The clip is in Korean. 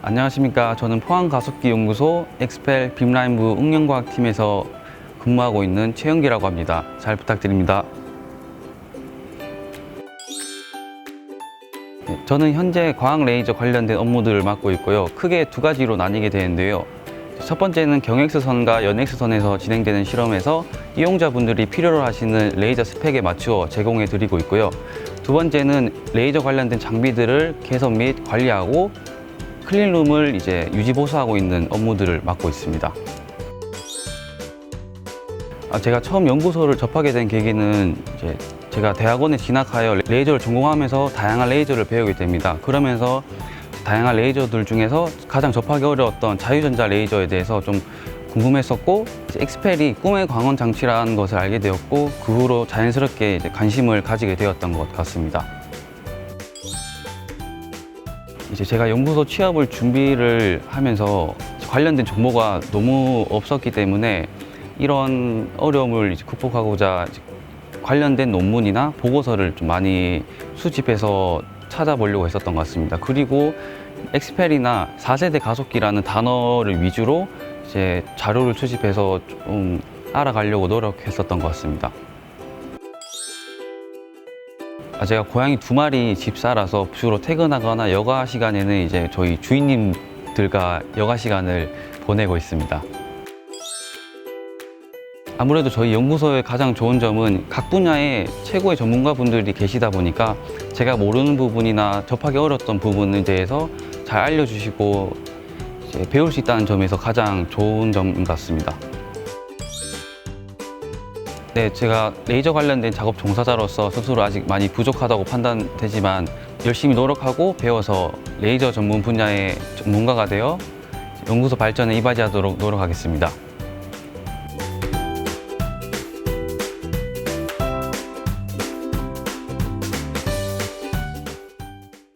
안녕하십니까. 저는 포항가속기 연구소 엑스펠 빔라인부 응용과학팀에서 근무하고 있는 최영기라고 합니다. 잘 부탁드립니다. 네, 저는 현재 과학 레이저 관련된 업무들을 맡고 있고요. 크게 두 가지로 나뉘게 되는데요. 첫 번째는 경엑스선과 연엑스선에서 진행되는 실험에서 이용자분들이 필요로 하시는 레이저 스펙에 맞추어 제공해 드리고 있고요. 두 번째는 레이저 관련된 장비들을 개선 및 관리하고 클린룸을 이제 유지 보수하고 있는 업무들을 맡고 있습니다. 아, 제가 처음 연구소를 접하게 된 계기는 이제 제가 대학원에 진학하여 레이저를 전공하면서 다양한 레이저를 배우게 됩니다. 그러면서 다양한 레이저들 중에서 가장 접하기 어려웠던 자유전자 레이저에 대해서 좀 궁금했었고 엑스펠이 꿈의 광원 장치라는 것을 알게 되었고 그 후로 자연스럽게 관심을 가지게 되었던 것 같습니다. 이제 제가 연구소 취업을 준비를 하면서 관련된 정보가 너무 없었기 때문에 이런 어려움을 극복하고자 관련된 논문이나 보고서를 좀 많이 수집해서 찾아보려고 했었던 것 같습니다. 그리고 엑스펠이나 4세대 가속기라는 단어를 위주로 이제 자료를 수집해서 좀 알아가려고 노력했었던 것 같습니다. 아, 제가 고양이 두 마리 집사라서 주로 퇴근하거나 여가 시간에는 이제 저희 주인님들과 여가 시간을 보내고 있습니다. 아무래도 저희 연구소의 가장 좋은 점은 각 분야의 최고의 전문가 분들이 계시다 보니까 제가 모르는 부분이나 접하기 어려웠던 부분에 대해서 잘 알려주시고 배울 수 있다는 점에서 가장 좋은 점 같습니다. 네, 제가 레이저 관련된 작업 종사자로서 스스로 아직 많이 부족하다고 판단되지만 열심히 노력하고 배워서 레이저 전문 분야의 전문가가 되어 연구소 발전에 이바지하도록 노력하겠습니다.